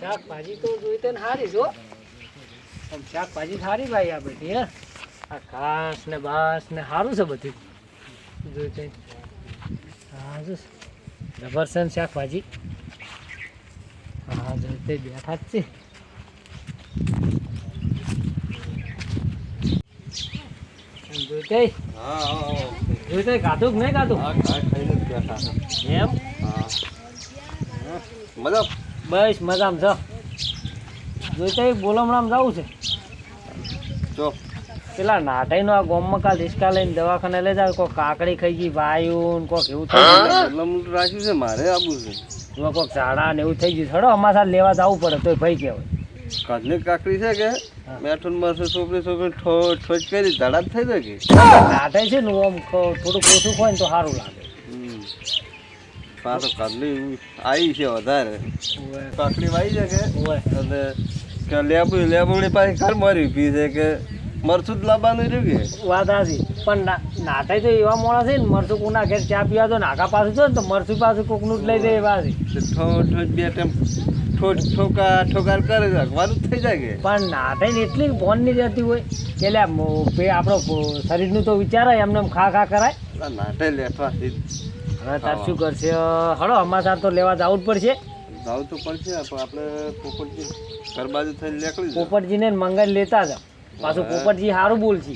શાકભાજી તો જોઈ ને સારી જો આમ શાકભાજી સારી ભાઈ આ બધી, હે? આ ઘાસ ને બાસ ને સારું છે બધું. જોઈ તો. હા, જો. જબરજસ્ત શાકભાજી હા જોઈ બેઠા જ છે. આમ જોઈ તે? હા હા જોઈ ગાધું? કે નહીં બેઠા એમ? હા. મતલબ બસ મજામાં છો જોઈ તે બોલમણામ જવું છે? જો. પેલા નાટાઈનો આ ગોમમાં કાલ રિસ્કા લઈને દવાખાને લઈ જાય કોઈ કાકડી ખાઈ ગઈ વાયુ કોક એવું થઈ ગયું. રાખ્યું છે મારે આવું છે. એમાં કોક ઝાડા ને એવું થઈ ગયું હડો અમારા સાથે લેવા જવું પડે તોય ભાઈ કહેવાય. કાચની કાકડી છે કે? મેઠું મારશે છોકરી છોકરી ઠોચ કરી ધડા જ થઈ જાય કે? નાટાઈ છે ને આમ થોડું ઓછું હોય ને તો સારું લાગે. પાછો કાચલી આવી છે વધારે. કાકડી વાઈ છે કે. અને લેબુ લેબુડી પાછી ઘર મારી પી છે કે? મરચું જ લાવવાનું રહ્યું કે? વાત હાચી પણ ના- નાટાઈ તો એવા મોણા છે ને મરચું કોના ઘેર ચા પીવા તો નાકા પાસે છો ને તો મરચું પાસે કોકનું જ લઈ જાય એવા છે. તે બે ટેમ ઠોઠ ઠોકા ઠોકાર કરે જ થઈ જાય કે? પણ નાટાઈ ને એટલી ફોન નહીં રહેતી હોય કે લે આપણો શરીરનું તો વિચારાય એમને એમ ખા ખા કરાય. નાતે લેઠવા હવે તાર શું કરશે? હળો અમારા સાથે તો લેવા જવું જ પડશે. જવું તો પડશે પણ આપણે પોપટજી ઘર બાજુ થઈને લેકડી પોપટજીને મંગાઈ લેતા જાવ પાછું પોપટજી સારું બોલશે.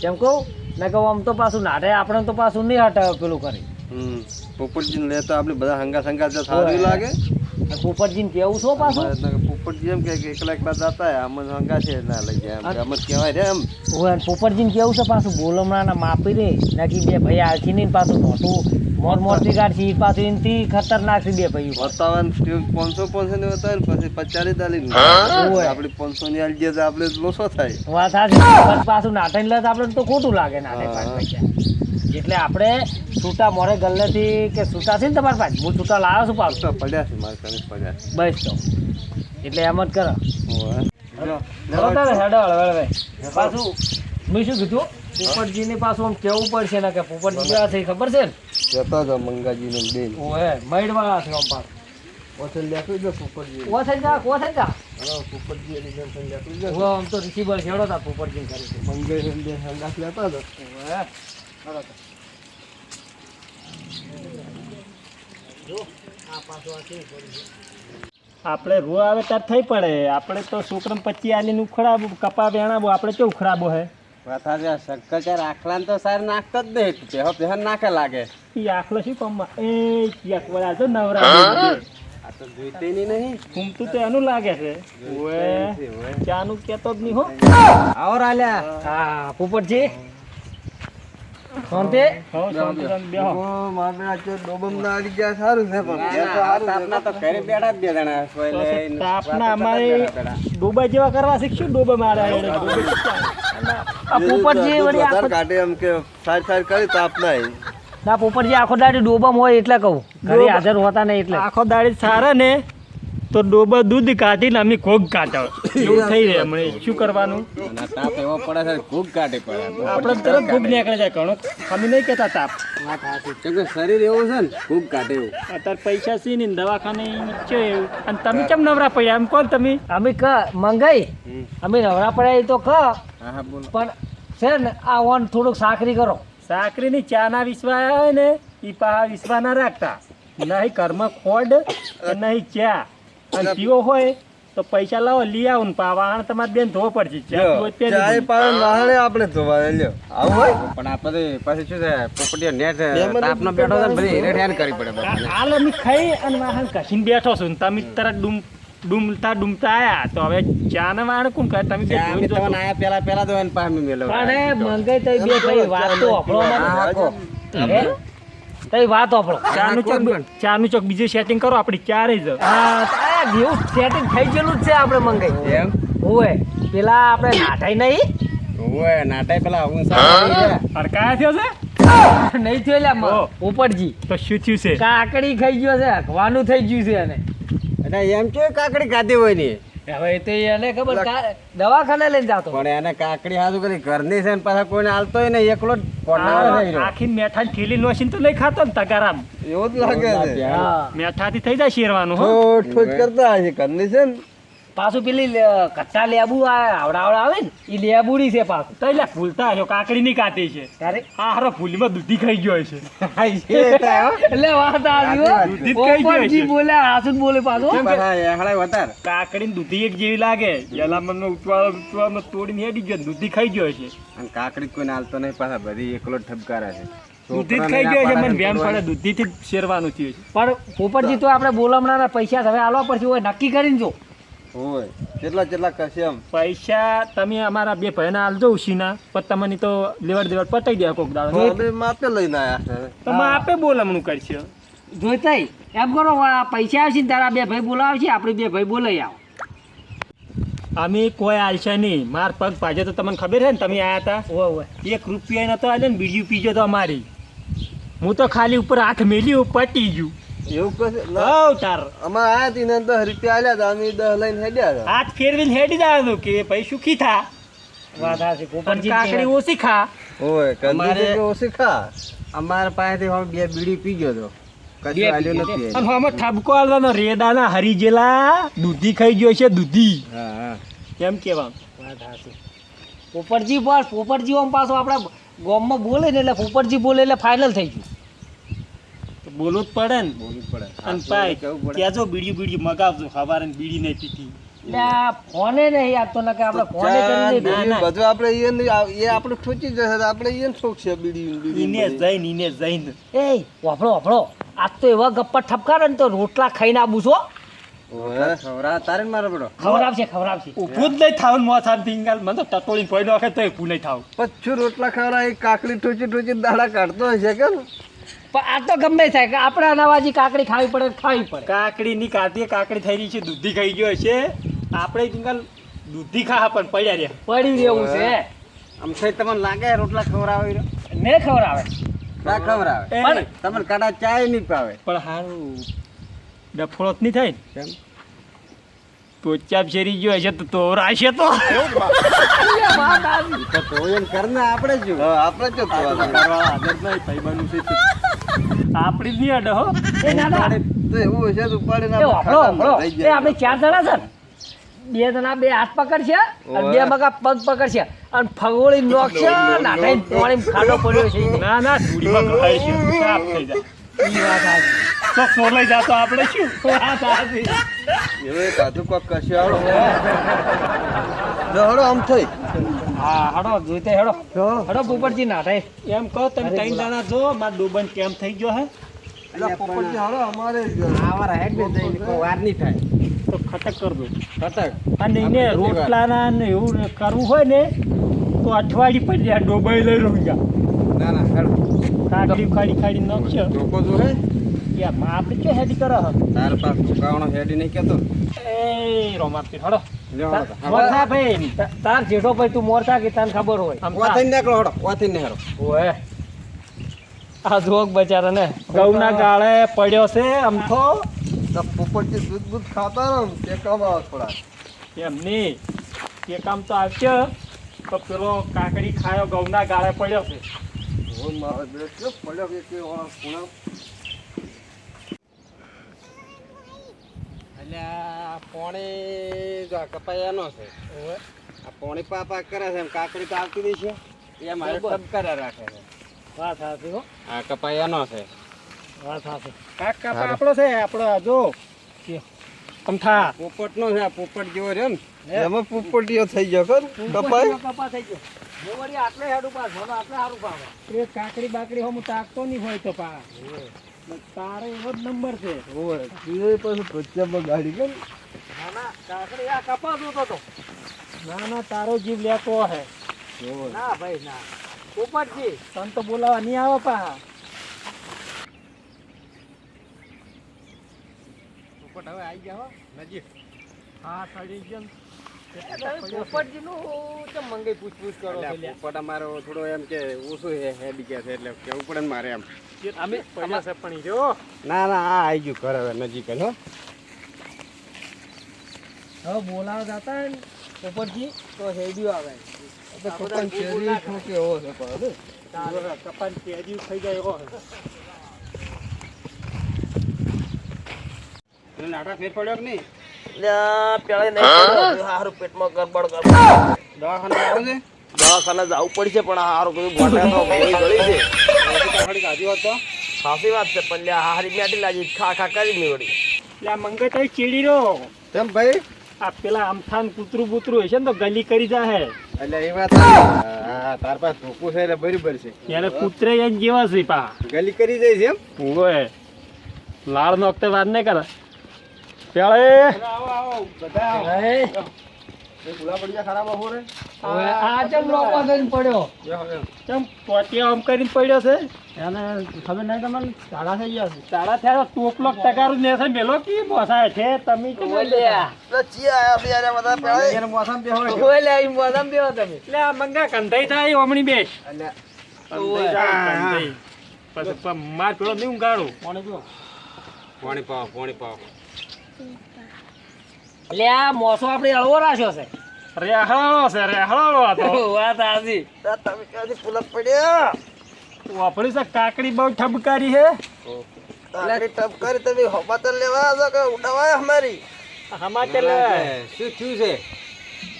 કેમ કહું? મેં કહું આમ તો પાછું નાટે આપણે તો પાછું નહીં હટાવે પેલું કરી. હમ. પોપટજીને લેતા આપણે બધા હંગા સંગા સારું લાગે. લાગે પોપટજીને કેવું છો પાછું? પોપટજી એમ કે કે એકલા એકલા જતા જ હંગા છે ના લઈ જાય જ કહેવાય રે એમ. ઓય અને પોપટજીને કેવું છે પાછું? બોલમણાના માપી રે નાખી બે ભાઈ આલથી નહીં પાછું મોટું મોર મોરથી કાઢશે છે પાછું એનથી ખતરનાક છે બે ભાઈ બતાવવાનું સ્ટીવ પાંચસો પાંચસો ની બતાવે ને પછી પચાસ ઓય. આપણે પાંચસો ની આલી દઈએ આપણે લોસો થાય. વાત સાચી પણ પાછું નાટક લે આપણે તો ખોટું લાગે નાટક એટલે આપણે છૂટા મોરે ગલ્લેથી કે છૂટા છે ને તમારા પાસે? હું છૂટા લાવ્યો છું પાછું. તો પડ્યા છે મારે કને પડ્યા બસ તો. એટલે એમ જ કરો. હેડો હળવે હળવે. પાછું મેં શું કીધું? પોપટજીને પાછું આમ કેવું પડશે ને કે પોપટજી કેવા છે ખબર છે ને? જતા જાઓ મંગાજીને છે આમ પાછું. લેખી દો પોપટજી ઓ થઈ જા ઓ જા. પોપટજી એની જેમ થઈને લેખી દો ઓ આમ તો રિસીવર છેડો તા પોપટજીને કરી છે મંગાઈ બે હંગાસ લેતા જાઓ ઓહે ચાલો જો આ પાછું આ કેવું પડ્યું આપણે રૂ આવે ત્યારે થઈ પડે. આપણે તો શુક્રમ પચી આલીને ઉખડાવું કપા વેણાવું આપણે કેવું ખરાબો હે? વાત શક્કર આખલાન તો સાર નાખતો જ નહીં. પેહો પેહો નાખે લાગે. ઈ આખલો શું પમમાં એ ક્યાંક વળા તો નવરા આ તો જોઈતી ની નહીં. ઘૂમતું તો એનું લાગે છે. ઓએ ચાનું કેતો જ નહીં હો. આવો રાલ્યા. હા પોપટજી શાંતિ? શાંતિ શાંતિ બેહો. ઓ મારે આ તો ડોબમ ના આવી ગયા સારું સારું. ડોબા જેવા કરવા શીખશું? ડોબા મારા કાઢે એમ કે કરી તાપ ના ના પોપટજી આખો દાડી ડોબમ હોય એટલે કહું. ઘરે હાજર હોતા નહીં એટલે. આખો દાડી સારા ને તો ડોબા દૂધ કાઢીને અમે કોક કાઢો એવું થઈ રહે હમણાં. શું કરવાનું? તાપ એવો પડે છે ખૂબ કાઢે પડે. આપણે તરત કોક નીકળે જાય ઘણો. અમે નહીં કહેતા તાપ. શરીર એવું છે ને ખૂબ કાઢે એવું. અત્યારે પૈસા છે ને દવાખાને છે અને તમે કેમ નવરા પડ્યા? એમ કોણ તમે? અમે ક મંગાઈ. અમે નવરા પડ્યા એ તો ક. હા હા બોલો. પણ છે ને આ ઓન થોડુંક સાકરી કરો. સાકરીની ચા ના વિશ્વા હોય ને એ પા વિશ્વા ના રાખતા. નહીં કર્મ ખોડ નહીં ચા. અને પીવો હોય તો પૈસા લાવો લઈ આવો ને પા વાહણ તમારે બેન ધોવો પડશે. ચાય દીધી. વાહણે આપણે ધોવા લ્યો. આવું હોય? પણ આ પછી પછી શું છે પોપટીઓ નેટ તાપનો બેઠો છે બધી હેરે કરી પડે. હાલ અમે ખાઈ અને વાહન કસીને બેઠો છું તમે તરત ડૂમ ડૂમતા ડૂમતા આયા. તો હવે ચા ને વાહણ કોણ કરે તમે તમને આયા પેલા પેલા તો એને પામી મેલો પણ મંગાઈ તઈ બે ભાઈ વાત તો આપણો? તઈ વાત આપણો? ચાનું ચોક ચાનું ચોક બીજું સેટિંગ કરો આપણી ચારે જ. હા જેવું સેટિંગ થઈ ગયેલું જ છે આપણે મંગાઈ. એમ? ઓય પેલા આપણે નાઠાઈ નહીં. ઓય નાટાઈ પેલા હું અડકાયા થયો છે? નહીં થયો લ્યા મ- ઓ. તો શું થયું છે? કાકડી ખાઈ ગયો છે હકવાનું થઈ ગયું છે એને. એટલે એમ કે કાકડી ખાધી હોય ને? હવે એ તો એને ખબર દવાખાને લઈને જાતો. પણ એને કાકડી હાથું કરી ઘરની છે ને પાછા કોઈને હાલતો ને એકલો. આખી મેઠા ઠેલી નોશીને તો નહીં ખાતો ને તગારામ. એવું જ લાગે છે. હા. મેઠાથી થઈ જાય શેરવાનું ઠોઠ કરતા હશે ઘરની છે ને. પાછું પેલી લે- કચ્ચા લેબુ આ આવડા આવડા આવે ને એ લેબુડી છે પાછું. તો એટલે ફૂલતા હશો કાકડી ની કાઢી છે. તારે? આ હારો ફૂલીમાં દૂધી ખાઈ ગયો છે એ થાય હો. એટલે વાત આવી હો. દૂધી જ ખાઈ ગયો પોપટજી છે. બોલ્યા હાસુ બોલે પાછો કાકડી ની દૂધી એક જેવી લાગે. જલામણ ઉતવાળો ઉતવાળો તોડીને હેડી ગયો દૂધી ખાઈ ગયો છે અને કાકડી કોઈને હાલતો નહીં પાછા બધી એકલો ઠપકારે છે. દૂધી જ ખાઈ ગયો છે ના મને પાડે પડે દૂધીથી શેરવાનું થયું છે. પણ પોપટજી તો આપણે બોલામણાના પૈસા હવે આલવા પડશે હોય નક્કી કરીને જો. હોય કેટલા કેટલા કશે એમ? પૈસા તમે અમારા બે ભાઈના આલજો ઉશીના પણ તમને તો લેવડ દેવડ પટાઈ દે કોક દાડો. અમે માપે લઈને આયા છે. તમે આપે બોલમણું કરશે. જોઈતાઈ એમ કરો આ પૈસા આવશે ને તારા બે ભાઈ બોલાવશે આપણે બે ભાઈ બોલાઈ આવો. અમે કોઈ આલશે નહીં. માર પગ પાછો તો તમને ખબર છે ને તમે આયા હતા ઓય ઓય. એક રૂપિયા નતો આવ્યો ને બીજું પીજો તો અમારી. હું તો ખાલી ઉપર હાથ મેલ્યું પટી ગયું. એવું કશે ના તાર. અમારે આયા તી ને દસ રૂપિયા આલ્યા હતા અમે દસ લઈને હેડ્યા હતા. હાથ ફેરવીને હેડી જવાનું કે ભાઈ સુખી થા. વાત હાચી. પણ કાકડી ઓછી ખા. હોય કદી ઓછી ખા. અમારા પાસેથી હવે બે બીડી પી ગયો તો. નથી અને ઠબકો આલવાનો રેદાના હરી જેલા દૂધી ખાઈ ગયો છે દૂધી. હા હા. કેમ કેવાનું વાત હાચી. પોપટજી બસ પોપટજી આમ પાછો આપણા ગામમાં બોલે ને એટલે પોપટજી બોલે એટલે ફાઇનલ થઈ ગયું. બોલવું જ પડે ને. બોલવું પડે. અને પડે? ત્યાં જો બીડી બીડી મગાવજો સવારે બીડી નહીં પીતી. એટલે આ ફોને નહીં આપતો ને કે આપણે ફોને કરી ના, દઈએ. બધું આપણે એને એ આપણે ઠોચી જશે આપણે એને ઠોકશે બીડી બીડી ઈને જઈને ઈને જઈને. એ વાપરો વાપરો. આજ તો એવા ગપ્પા ઠપકારે ને તો રોટલા ખાઈને આવું છો. ખવરા તારે મારો બેટો ખવડાવશે ખવડાવશે. ઊભું જ નહીં થાવ મોં સામે ટીંગાલ મને તો ટટોળી પડી નાખે તો ઊભું નહીં થાવ. પછી રોટલા ખાવરા એ કાકડી ઠોચી ઠોચી દાડા કાઢતો હશે કે? પણ આ તો ગમે થાય કે આપણે અનાવાજી કાકડી ખાવી પડે તો ખાવી પડે. કાકડી ની કાઢીએ કાકડી થઈ રહી છે દૂધી ખાઈ ગયો છે. આપણે ટીંગાલ દૂધી ખા પણ પડ્યા રહ્યા. પડી રહેવું છે. આમ છે તમને લાગે રોટલા ખવડાવી રહ્યો? ને ખવડાવે. ના ખવડાવે. પણ તમને કાડા ચાય નહીં પાવે પણ હારું ડફોળો નહીં થાય ને? કેમ? તો ચાપ શેરી ગયો હશે તો તો. રાશે તો તો એમ તો તો એમ કરને આપણે શું હા, નહીં જ તો આપણી જ નહીં અડે હો. એ ના એવું હશે એ આપણે. ચાર જણા છે બે જણા બે હાથ પકડશે અને બે. મગા પગ પકડશે. અને ફગોળી નોખશે નાટાઈ પાણી ખાડો પડ્યો છે. ના ના ધૂળીમાં ખાય છે. સાફ થઈ જાય. જાતો આપણે શું? વાત. એવું કોક કશે હળો આમ થઈ. હા હડો જોઈતે હેડો. હડો પોપટજી નાટાઈ એમ કહો તમે ત્રણ જણા જો મારા ડોબન કેમ થઈ ગયો હે? પોપટજી અમારે આવારા હેડ ને જઈને વાર નહીં થાય. તો ખટક કરજો ખટક. અને એને રોટલાના ને એવું કરવું હોય ને તો અઠવાડિયું પડી જાય ડોબાઈ લઈ રહું જા. ના ના હેડ. કાકડી ખાડી ખાડી નાખશે ધોકો જો હે. યા માં આપણે કે હેડી કરો હો? તાર પાસ ફુકાવણો હેડી નહીં કેતો એ રોમાતી હડો. ભાઈ તાર જેઠો ભાઈ તું મોરતા કે તને ખબર હોય? ઓથી નીકળો હડો ઓથી નીકળો. ઓય આ જોગ બચારા ને. ઘઉંના ગાળે પડ્યો છે આમ તો. તો દૂધ દૂધ ખાતા રહો ને તે કામ આવે થોડા એમ નહીં. એ કામ તો આવશે. તો પેલો કાકડી ખાયો ઘઉંના ગાળે પડ્યો છે. પડ્યો કે આ પોણી જો આ કપાયાનો છે. આ પોણી પાપા કરે છે એમ કાકડી તો આવતી નહીં છે. એ મારે બરોબર. ટપકારા રાખે છે. વાત સાચી હો. આ કપાયાનો છે. વાત સાચી. કાકા આપણો છે આપણો જો. અમથા પોપટનો છે આ પોપટ જેવો રહ્યો ને. એમાં પોપટીઓ થઈ ગયો ખર. કપાય કપા થઈ ગયો. જો વળી આટલે હેડું આટલે પાવે એ કાકડી બાકડી હું તાકતો નહીં હોય તો પા તારે એવો જ નંબર છે. એ પાછું ગાડી કે ના ના કાકડી આ કપા જોતો તો ના ના તારો જીવ લેતો હે. ના ભાઈ ના. પોપટજી તને બોલાવા નહીં આવે પા પોપટ હવે આવી ગયા નજીક. હા સડી ગયો ને. પોપટજીનું ચમ મંગાઈ પૂછપૂછ કરો છો એટલે લ્યા? પોપટ અમારો થોડો એમ કે ઓછું હે હેડી ગયા છે એટલે કેવું પડે ને મારે એમ. અમે પૈસા પણ જો. ના ના આ આવી ગયું ઘર હવે નજીક હો. હવે બોલાવા જતા હોય ને પોપટજી તો હેડ્યું આવે. કપાન કેરી થઈ જાય એવો નાટક ફેર પડ્યો કે નહીં? દવાખાને છે? જવું પડશે પણ હારું કયું ગોટા છે. સાચી વાત છે પણ હારી મેટી લાગી ખા ખા કરી નીવડી. એટલે આ મંગે તો ચીડી રહ્યો. કેમ ભાઈ? આ પેલા અમથાન કૂતરું બૂતરું હશે ને તો ગલી કરી જાહે. એટલે એ વાત તાર પાસે ધોકું છે એટલે બરાબર છે. ત્યારે કૂતરે એને જેવા છે પા. ગલી કરી જાય છે એમ? ઓય લાળ નો વખતે વાત નહીં કરે. પેલે આવો આવો બધા ગુલા પડી ખરાબ આવો રે? આ ચમ લોકો થઈને પડ્યો? ચમ પોતિયા આમ કરીને પડ્યો છે? એને ખબર નહીં તમને? તાળા થઈ ગયા છે. થયા ટોપલો ટકારું ને છે. મેલો કી બોસાય છે? તમે કેમ લ્યા. એટલે ચિયા આયા બે બધા પેલા એને મોસમ બે હોય ઓય લ્યા ઈ બેહો તમે. એટલે આ મંગા કંધાઈ થાય ઓમણી બે એટલે કંધાઈ પછી માર પેલો નહીં જો પાણી પાવ પાણી પાવ. લ્યા મોસો આપણે હળવો રાખ્યો છે. રેહળો છે રેહળો હતો વાત આજી તમે ક્યાંથી પુલક પડ્યા? વાપરી છે કાકડી બહુ ઠબકારી હે. કાકડી ઠબકારી કરી તમે હોપાતર લેવા આવો કે ઉડાવાય અમારી? લે શું થયું છે?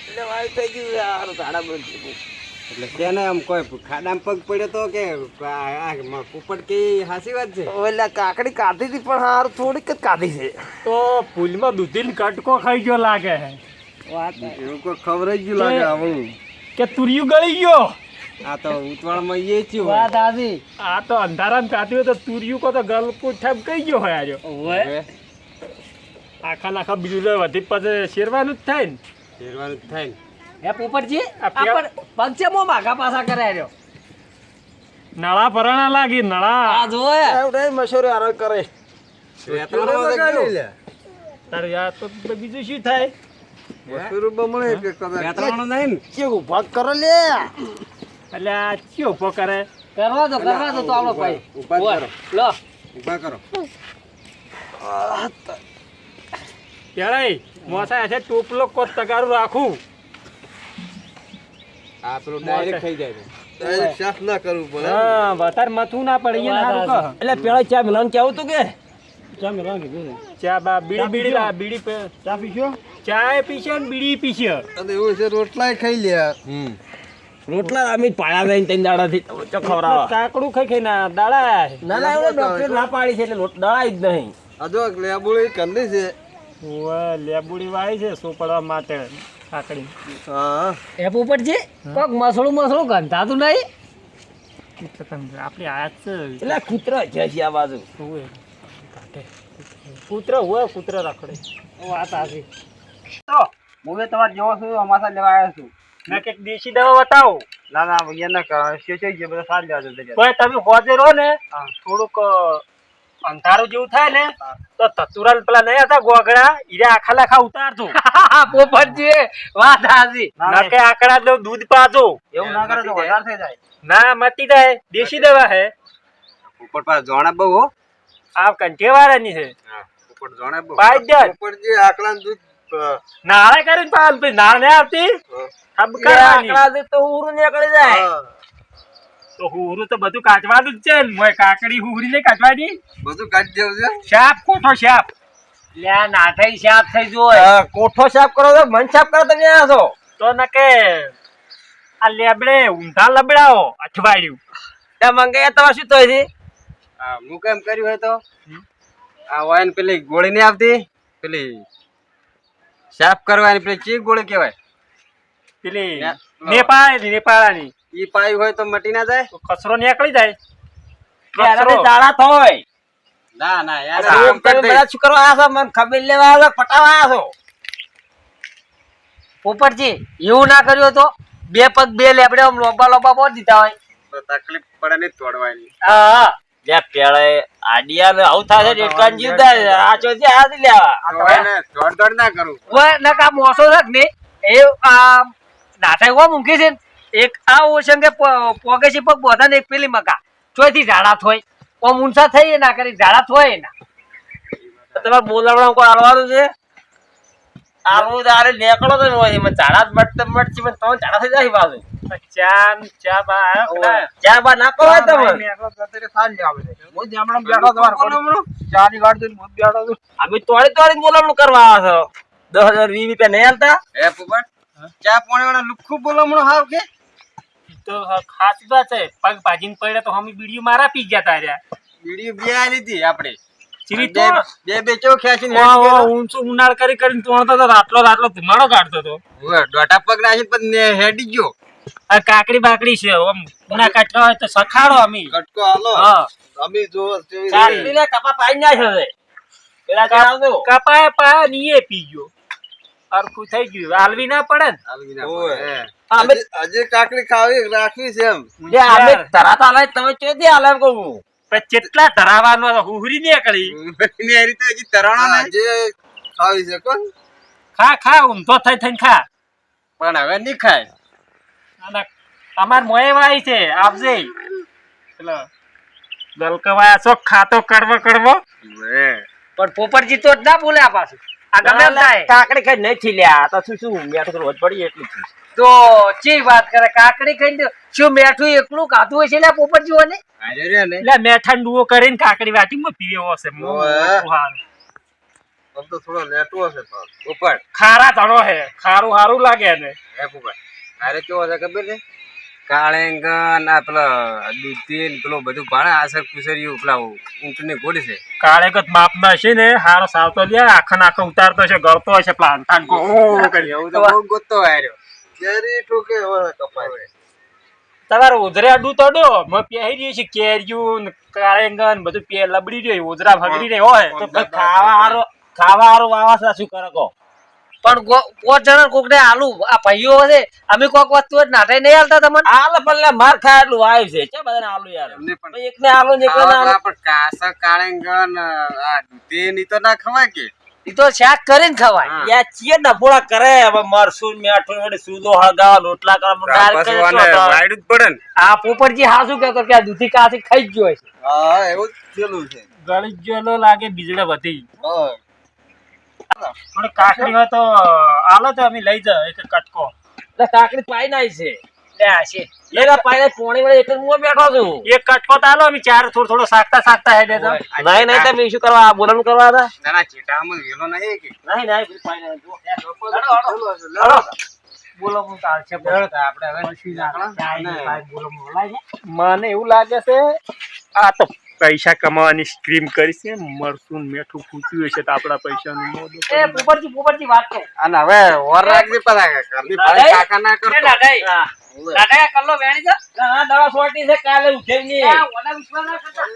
એટલે વાય થઈ ગયું યાર ઝાડા ધાડા બંધ. એટલે તેને આમ કોઈ ખાડામાં પગ પડ્યો તો કે પોપટ કે હાસી વાત છે? ઓલા કાકડી કાઢી હતી પણ હારું થોડીક જ કાઢી છે. તો ફૂલમાં દૂધીન કટકો ખાઈ ગયો લાગે હે. એવું કોઈ ખબર જ ગયું લાગે આવું? કે તુરિયું ગળી ગયો? આ તો ઉતવાળમાં એ થયું વાત આવી આ તો અંધારામાં કાઢી હોય તો તુરિયું કો તો ગલકું કઈ ગયો હોય આજો. ઓય આખા નાખા બીજું વધી પછી શેરવાનું જ થાય ને. શેરવાનું જ થાય ને. હે પોપટજી આ આ મો માગા પાછા કર્યા રહ્યો નળા ભરાણા લાગી નળા. આ જોય એવું નહીં મશૂરી હારો કરે. તારે યાર તો બીજું શું થાય? વેતવાનું નહીં કે કેવું ભાગ કરો લે. એટલે આ ચિયો ઊભો કરે. કરવા દો કરવા દો તો આપણો ભાઈ. ઊભા કરો. લો. ઊભા કરો. પેલાય મોસા છે ટોપલો કો તગારું રાખું. આ પેલું ડાયરેક્ટ થઈ જાય છે સાફ ના કરવું પડે. હા વધારે મથું ના પડે અહીંયા હારું કહો. એટલે પેલા ચા મિલન કેવું તું કે? ચા બા બીડી બીડી લા બીડી પે- ચા પીશો? ચા પીશે ને બીડી પીશે. અને એવું છે રોટલા ખાઈ લે. હમ. રોટલા અમે પાયા દઈને ત્રણ દાડાથી. ચો ખવડાવવા કાકડું ખાઈ ખાઈ ના દાડા ના ના એવું ડોક્ટર ના પાડી છે એટલે દળાય જ નહીં. અજો લેબુડી કંદી છે. લેબુડી વાય છે સોપડવા માટે. કાકડી. હા. એપ ઉપર છે કોક મસળું મસળું ગંધાતું નહીં. આપણી આયાત છે. એટલે કૂતરો છે છે આ બાજુ. કૂતરો હોય કૂતરો રખડે. વાત સાચી. તો હું તમારે જેવો છું અમાસા લેવા આવ્યો છું. મેં કંઈક દેશી દવા બતાવો. ના ના ભૈયા ના શેષાઈ છે બધા સારું લેવા જતા ભાઈ તમે હોજે રહો ને થોડુંક અંધારું જેવું થાય ને તો તતુરાલ પેલા નહીં હતા ગોગડા ઈરે આખા લાખા ઉતારજો. પોપટજી વાત સાચી. નકે આકડા લો દૂધ પાજો. એવું ના કરે તો વધારે થઈ જાય. ના મતી જાય. દેશી દવા હે ઉપર પાસ જોણા બહુ આ કંઠેવાળાની છે. ઉપર જોણા બહુ પાઈ દે ઉપર આકડા દૂધ નાળે કરીને પાલ નાળ નહીં આવતી? આકડા દે તો ઉરું નીકળી જાય. તો હુરું તો બધું કાચવાનું જ છે ને. મોય કાકડી હુરી ને કાચવાની. બધું કાચી દેવું છે? શાપ કોઠો શાપ. લ્યા નાઠાઈ શાપ થઈ જો કોઠો શાપ કરો તો મન શાપ કરો તમે આ છો? તો નકે આ લેબડે ઊંધા લબડાઓ અઠવાડિયું. તે મંગે તમારે શું થાય છે? હા હું કેમ કર્યું હોય તો? આ વાયન પેલી ગોળી નહીં આવતી? પેલી સાફ કરવાની પેલી ચી ગોળી કહેવાય. પેલી ને- નેપાળ નેપાળાની. ઈ પાઈ હોય તો મટી ના જાય? કચરો નીકળી જાય. કચરો. દાડા થાય ના ના યાર. આમ કર દે. બધા છોકરો કરવા આવ્યા છો મને ખબર લેવા આવ્યા છો પટાવા આવ્યા છો. પોપટજી એવું ના કર્યો તો બે પગ બે લેબડે આમ લોબા લોબા બોલ દીધા હોય. તો તકલીફ પડે નહીં તોડવાની. હા લે પેળે આડિયા ને આવું થાય છે એટલા જીવતા આ ચોથી આ લેવા. દોડ દોડ ના કરું. ઓય નકા મોસો રાખ ને એ આ નાટક વા મૂકી છે ને, એક આ ઓશન કે પ- પોગે છે પગ બોધા ને એક પેલી મકા ચોથી ઝાડા થોય. ઓમ ઊંચા થઈ ના કરી ઝાડા થોય ના. તમારે બોલાવડા કોઈ આવવાનું છે? આવું તારે નીકળો તો હોય. એમાં ઝાડા મટ મટ છે પણ તમે ઝાડા થઈ જાય બાજુ ચા ચા બા ના? અમે તોડી તોડી કરવા આવ્યા છો. દસ હજાર વીસ રૂપિયા નહીં આલતા? હે પોપટ ચા પાણી વાળા લુખ્ખું બોલામણું હાવ કે? તો ખાસ વાત છે પગ ભાજીને પડ્યા તો અમે બીડીયું મારા પી ગયા તાર્યા બીડી બે હતી આપણે. બે બે. ઊંચું ઉનાળ કરી કરીને તોણતો તો ધુમાડો કાઢતો હતો દોઢા પગ નાખીને પછી ને હેડી ગયો. આ કાકડી બાકડી છે આમ ઉના કાઢવા હોય તો સખાડો અમી. કટકો હાલો હા. અમે જો. કપા પાઈ ના છે. પેલા ચાલ આવજો કપાય પા નીએ પી ગયો. અરખું થઈ ગયું. હાલવી ના પડે ને? આલવી ના પડે. અમે હજી- હજી કાકડી ખાવી રાખવી છે એમ. અમે તરાત આલે તમે ચોથી આલે એમ કહું પણ કેટલા ધરાવાનો? હુહરી નીકળી. ને એ રીતે હજી તરાણો ને આજે ખાવી છે કોણ? ખા ખા ઊંધો થઈ થઈને ખા. પણ હવે નહીં ખાય. અને અમાર મોએ વાય છે આપજે. એટલે દલકવાયા છો ખાતો કડવો કડવો. હે. પણ પોપટજી તો જ ના બોલે આ પાછું. કાકડી ખાઈ નથી લ્યા. તો શું શું મેઠું રોજ પડી એટલું. તો ચી વાત કરે? કાકડી ખાઈને તો શું મેઠું એકલું ખાધું હશે લ્યા પોપટજીઓ ને હારે ને. એટલે મેઠા ડુઓ કરીને કાકડી વાટીમાં પીવે હશે. મો- ઓવે. આમ તો થોડો લેટવો છે પોપટ. ખારા ધણો હે. ખારું હારું લાગે ને હે પોપટ. કેવો છે ખબર છે? કાળેંગન આ પેલો દૂધી પેલો બધું ભાણે આસર કુસરિયું પેલા ઊંટની ગોળ છે કાળેગત માપના છે ને હારો સાવતો લે આખા આખો ઉતારતો છે ગળતો હશે પ્લાન થાન કો ઓ કરી એવું તો. બહુ ગોતો આર્યો કેરી ઠોકે હવે કપાય. તમારે ઉધરે અડું તો અડો મ પહેરી રહ્યું છે કેરીયું કાળેંગન બધું પે લબડી રહ્યો ઉધરા ભગડી રહ્યો હોય તો ખાવા હારો ખાવા હારો વાવા શું કરે પણ પાંચ જણા કોક ને આલુ આ ભાઈઓ છે અમે કોક વસ્તુ નાટે નહીં આલતા તમને? આલ પણ માર ખાય એટલું વાયુ છે. કે બધાને આલુ યાર. એક ને આલુ ને આલો. પણ કાસા કાળેંગન આ દૂધી ની તો ના ખવાય કે? ઈ તો શાક કરીને ખવાય. યા ચીએ ડફોડા કરે હવે મરસું મેઠું વડે સુદો હળગાવા લોટલા કરવા ડાયરેક્ટ પછી કરે તો. વાયડું જ પડે ને. આ પોપટજી હાસું કહેતો કે આ દૂધી કાથી ખાઈ જ ગયો છે હા એવું જ ચેલું છે. ગળી જેલો લાગે બીજડે વધી. હા. પણ કાકડી હોય તો આલો તો અમે લઈ જાવ એક કટકો. એટલે કાકડી પાઈ નાઈ છે. લે આ છે. લેલા પાઈ પોણી વડે એટલે હું બેઠો છું. એક કટકો તો આલો અમે ચાર થોડો થોડો સાકતા સાકતા હેડે તો. નહીં નહીં તમે શું કરવા આ બોલવાનું કરવા હતા? ના ના ચેટામાં ગયેલો નહીં કે. નહીં નહીં પેલી જો. બોલો છે મને એવું લાગે છે આ તો પૈસા કમાવાની સ્ક્રીમ કરી છે. મરસું મેઠું ફૂટ્યું છે તો આપણા પૈસાનું એ પોપટજી પોપટજી વાત કહો અને હવે ઓર રાખજે પાછા ઘરની ભાઈ કાકા ના કરતો. નાડાઈ હા. કલ્લો વેણી છે ના, દવા છોટી છે કાલે ઉઠેલ. ની ઓના વિશ્વાસ ના કરતા.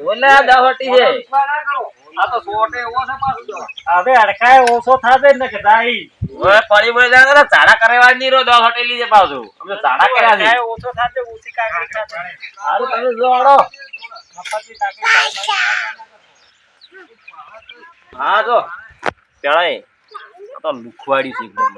ઓલે દવા છોટી છે. વિશ્વાસ ના કરો. આ તો સોટે એવો છે પાછું હવે અડકાય ઓછો થાશે ને કે દાઈ. ઓય પડી પડી જાય ને ઝાડા કરવા ની રો દવા છે પાછું. અમે ઝાડા કર્યા છે. ઓછો થાશે ઓછી કાકડી થાશે. હારું તમે જો હા જો. પેણાય તો લુખવાડી છે એકદમ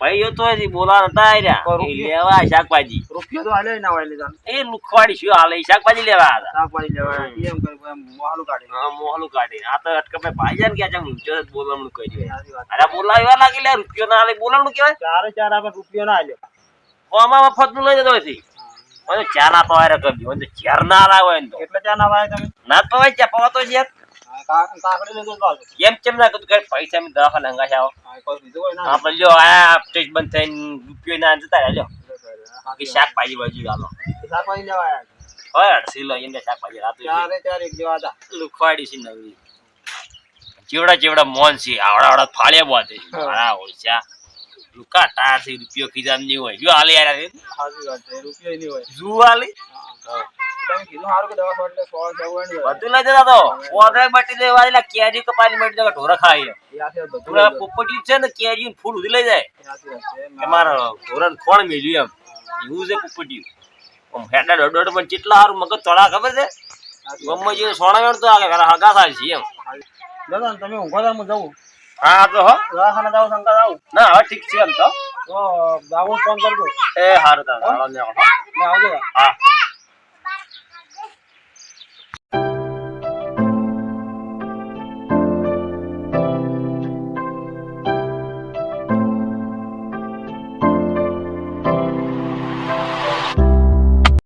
ભાઈ એ તો બોલા નતા લેવા શાકભાજી. રૂપિયો તો હાલે ના હોય લીધા એ લુખવાડી શું હાલે? શાકભાજી લેવા શાકભાજી લેવા એમ કરી મોહાલું કાઢી. હા મોહલું કાઢી. આ તો અટકે ભાઈ જાય કે ચમ ઊંચો જ બોલામણું કર્યું અરે બોલા એવા લાગે લે રૂપિયો ના હાલે બોલામણું કહેવાય ચારે ચાર આપણે રૂપિયો ના આલ્યો આમાં મફતનું લઈ જતો હતી તો ચા ના પવાય કરી મને તો ચાર ના લાવે તો. એટલે ચા ના વાય તમે? ના પવાય ચા પવા તો લો એમ કેમ ના કીધું કે પૈસા મેં દવાખાને હંગા છે આપણે લ્યો આ ટેસ્ટ બંધ થઈને રૂપિયો ના જતા રહ્યા લ્યો. બાકી શાકભાજી બાજુ શાકભાજી લેવા હોય અડસી લો એને શાકભાજી રાતું ચારે ચાર એક જેવા હતા? લુખવાડી છે નવી. ચેવડા ચેવડા મોન છે આવડા આવડા ફાળ્યા બોતે છે. મારા હોય છે લુકા ટાર છે રૂપિયો ખીજામ નહીં હોય. જો હાલી યાર સાચી વાત છે રૂપિયો નહીં હોય. જુ હાલી. તમે કીધું કે દવા છોડલે સોળ જવું બધું લઈ જતા તો. કેરી કપાની મટી જાય ઢોરા ખાઈ પોપટી છે ને કેરી ફૂલ ઉધી લઈ જાય. કે મારા ઢોરણ ખોણ મેલ્યું એમ. એવું છે પોપટી હેડા દોડ દોડ પણ કેટલા સારું મગજ તળા ખબર છે? ગમે જે સોના વેણ તો આગળ હગા થાય છે એમ. દાદા તમે ઊંઘો હું જવું હા તો હો. દવાખાને જાવ શંકર આવું. ના હવે ઠીક છે એમ તો. બાબુ ફોન કરજો. એ હારું તાર આવો. આવજો. હા.